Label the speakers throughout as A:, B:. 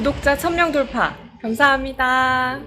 A: 구독자 1000명 돌파. 감사합니다.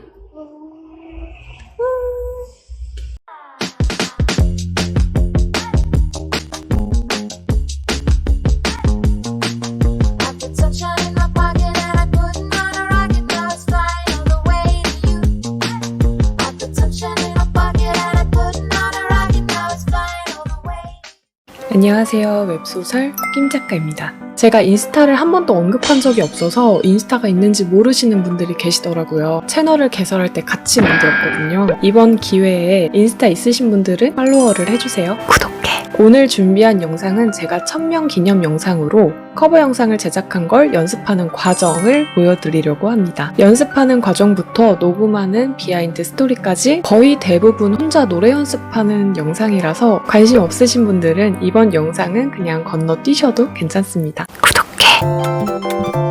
A: 안녕하세요. 웹소설 김 작가입니다. 제가 인스타를 한 번도 언급한 적이 없어서 인스타가 있는지 모르시는 분들이 계시더라고요. 채널을 개설할 때 같이 만들었거든요. 이번 기회에 인스타 있으신 분들은 팔로워를 해주세요. 구독 해! 오늘 준비한 영상은 제가 1000명 기념 영상으로 커버 영상을 제작한 걸 연습하는 과정을 보여드리려고 합니다. 연습하는 과정부터 녹음하는 비하인드 스토리까지 거의 대부분 혼자 노래 연습하는 영상이라서 관심 없으신 분들은 이번 영상은 그냥 건너뛰셔도 괜찮습니다. 구독해!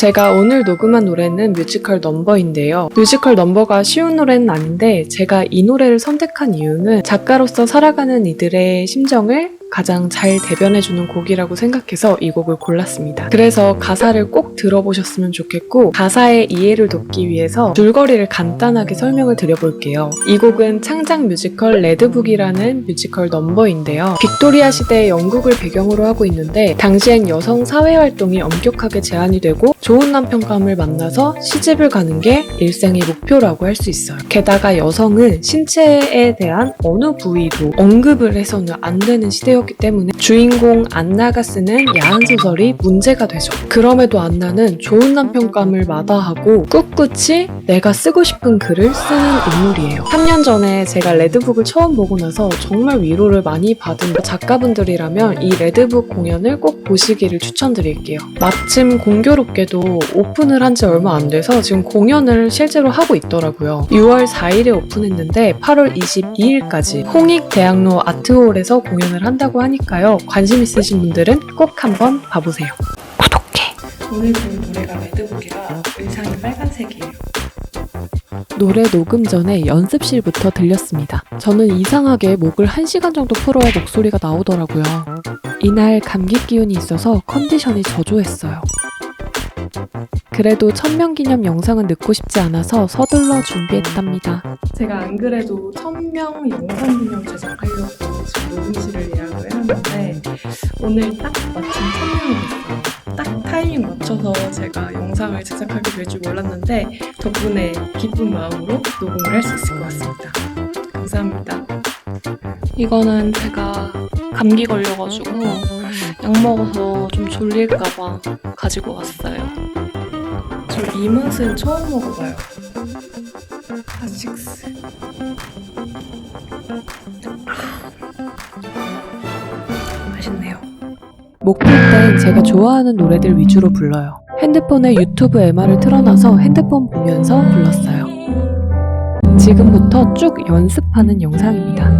A: 제가 오늘 녹음한 노래는 뮤지컬 넘버인데요. 뮤지컬 넘버가 쉬운 노래는 아닌데 제가 이 노래를 선택한 이유는 작가로서 살아가는 이들의 심정을 가장 잘 대변해주는 곡이라고 생각해서 이 곡을 골랐습니다. 그래서 가사를 꼭 들어보셨으면 좋겠고 가사의 이해를 돕기 위해서 줄거리를 간단하게 설명을 드려볼게요. 이 곡은 창작 뮤지컬 레드북이라는 뮤지컬 넘버인데요. 빅토리아 시대 영국을 배경으로 하고 있는데 당시엔 여성 사회 활동이 엄격하게 제한이 되고 좋은 남편감을 만나서 시집을 가는 게 일생의 목표라고 할 수 있어요. 게다가 여성은 신체에 대한 어느 부위도 언급을 해서는 안 되는 시대였 기 때문에 주인공 안나가 쓰는 야한 소설이 문제가 되죠. 그럼에도 안나는 좋은 남편감을 마다하고 꿋꿋이 내가 쓰고 싶은 글을 쓰는 인물이에요. 3년 전에 제가 레드북을 처음 보고 나서 정말 위로를 많이 받은 작가분들이라면 이 레드북 공연을 꼭 보시기를 추천드릴게요. 마침 공교롭게도 오픈을 한 지 얼마 안 돼서 지금 공연을 실제로 하고 있더라고요. 6월 4일에 오픈했는데 8월 22일까지 홍익대학로 아트홀에서 공연을 한다고 하니까요. 관심 있으신 분들은 꼭 한번 봐보세요. 구독해! 오늘 부른 노래가 레드북이라 의상이 빨간색이에요. 노래 녹음 전에 연습실부터 들렸습니다. 저는 이상하게 목을 1시간 정도 풀어야 목소리가 나오더라고요. 이날 감기 기운이 있어서 컨디션이 저조했어요. 그래도 천명 기념 영상은 넣고 싶지 않아서 서둘러 준비했답니다. 제가 안 그래도 천명 영상 기념 제작하려고 지금 녹음실을 예약을 해놨는데 오늘 딱 마침 천명이 됐어요. 딱 타이밍 맞춰서 제가 영상을 제작하게 될 줄 몰랐는데 덕분에 기쁜 마음으로 녹음을 할 수 있을 것 같습니다. 감사합니다. 이거는 제가 감기 걸려가지고 약 먹어서 좀 졸릴까봐 가지고 왔어요. 저 이 맛은 처음 먹어봐요. 아식스. 맛있네요. 목풀 땐 제가 좋아하는 노래들 위주로 불러요. 핸드폰에 유튜브 MR을 틀어놔서 핸드폰 보면서 불렀어요. 지금부터 쭉 연습하는 영상입니다.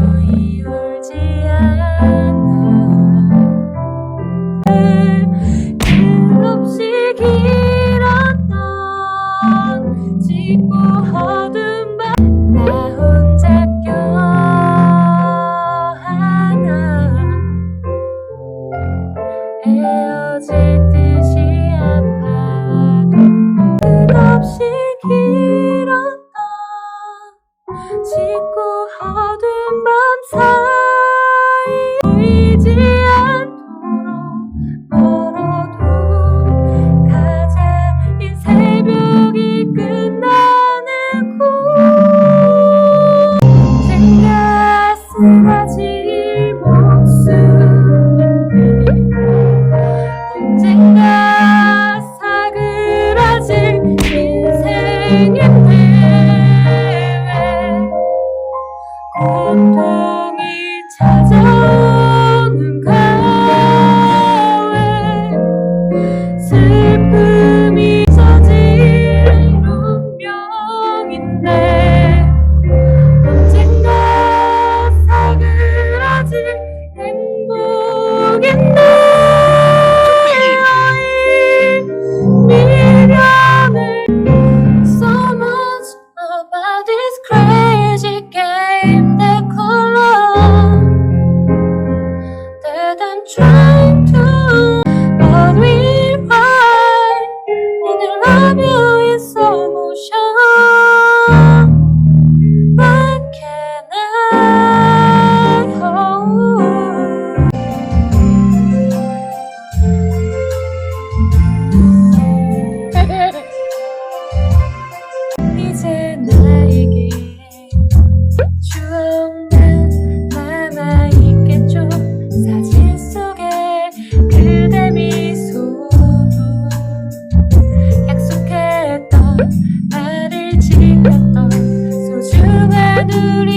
B: Сині Oh. You.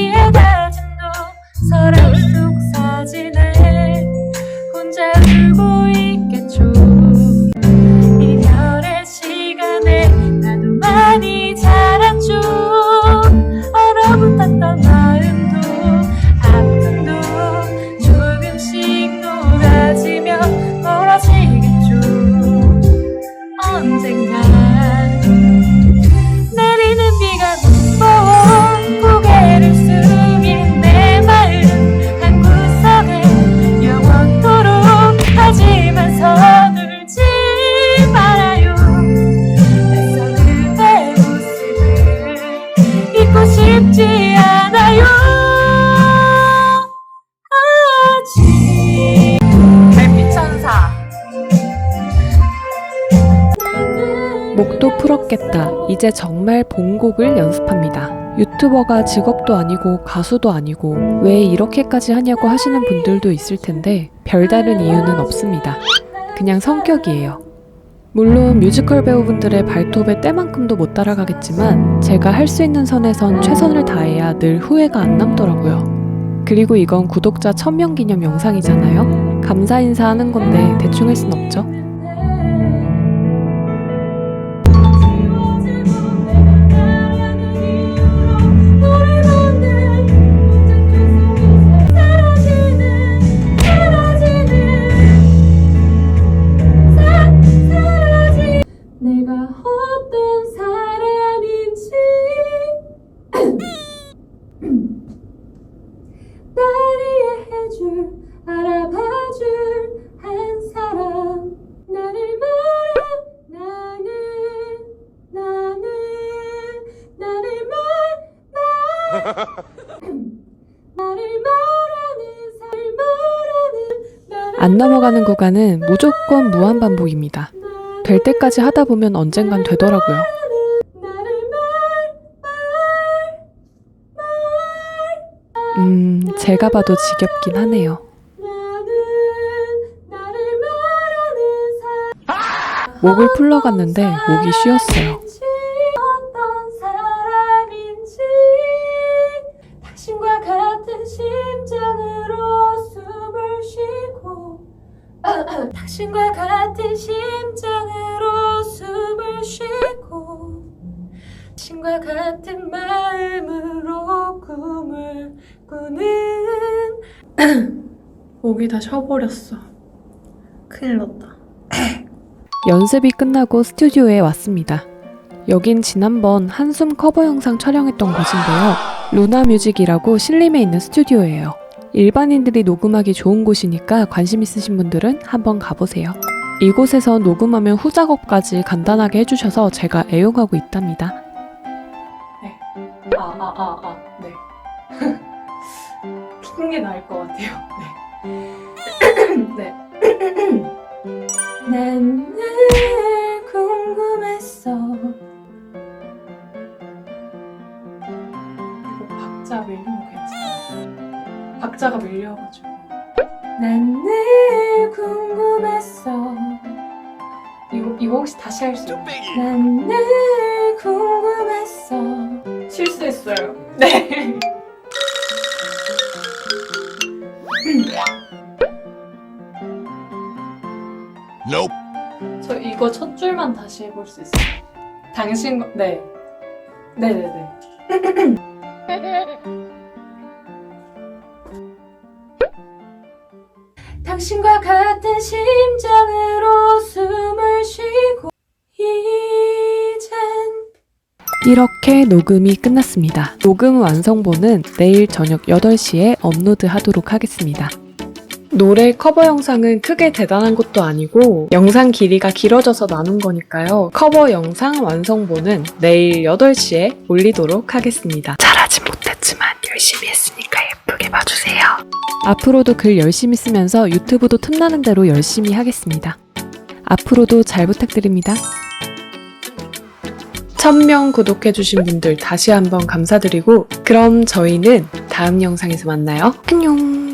A: 이제 정말 본곡을 연습합니다. 유튜버가 직업도 아니고 가수도 아니고 왜 이렇게까지 하냐고 하시는 분들도 있을 텐데 별다른 이유는 없습니다. 그냥 성격이에요. 물론 뮤지컬 배우분들의 발톱의 때만큼도 못 따라가겠지만 제가 할 수 있는 선에선 최선을 다해야 늘 후회가 안 남더라고요. 그리고 이건 구독자 1000명 기념 영상이잖아요. 감사 인사하는 건데 대충 할 순 없죠. 안 넘어가는 구간은 무조건 무한 반복입니다. 될 때까지 하다 보면 언젠간 되더라고요. 음, 제가 봐도 지겹긴 하네요. 목을 풀러갔는데 목이 쉬었어요.
B: 당신과 같은 마음으로 꿈을 꾸는 목이 다 쉬어버렸어 큰일 났다
A: 연습이 끝나고 스튜디오에 왔습니다. 여긴 지난번 한숨 커버 영상 촬영했던 곳인데요. 루나 뮤직이라고 신림에 있는 스튜디오예요. 일반인들이 녹음하기 좋은 곳이니까 관심 있으신 분들은 한번 가보세요. 이곳에서 녹음하면 후작업까지 간단하게 해주셔서 제가 애용하고 있답니다. 네. 아, 아, 아, 아, 네. 긴게 나을 것 같아요. 네. 네.
B: 난늘 궁금했어
A: 이거 박자 밀리면 괜찮아. 박자가 밀려가지고.
B: 난늘 궁금했어
A: 이거, 이거 혹시 다시 할 수 있나요?
B: 난늘 궁금했어
A: 실수했어요. 네.
C: Nope.
A: 저 이거 첫 줄만 다시 해볼 수 있어요. 당신, 거- 네. 네네네.
B: 당신과 같은 심장으로 숨을 쉬고
A: 이렇게 녹음이 끝났습니다. 녹음 완성본은 내일 저녁 8시에 업로드 하도록 하겠습니다. 노래 커버 영상은 크게 대단한 것도 아니고 영상 길이가 길어져서 나눈 거니까요. 커버 영상 완성본은 내일 8시에 올리도록 하겠습니다. 잘하진 못했지만 열심히 했으니까 예쁘게 봐주세요. 앞으로도 글 열심히 쓰면서 유튜브도 틈나는 대로 열심히 하겠습니다. 앞으로도 잘 부탁드립니다. 1000명 구독해주신 분들 다시 한번 감사드리고, 그럼 저희는 다음 영상에서 만나요. 안녕!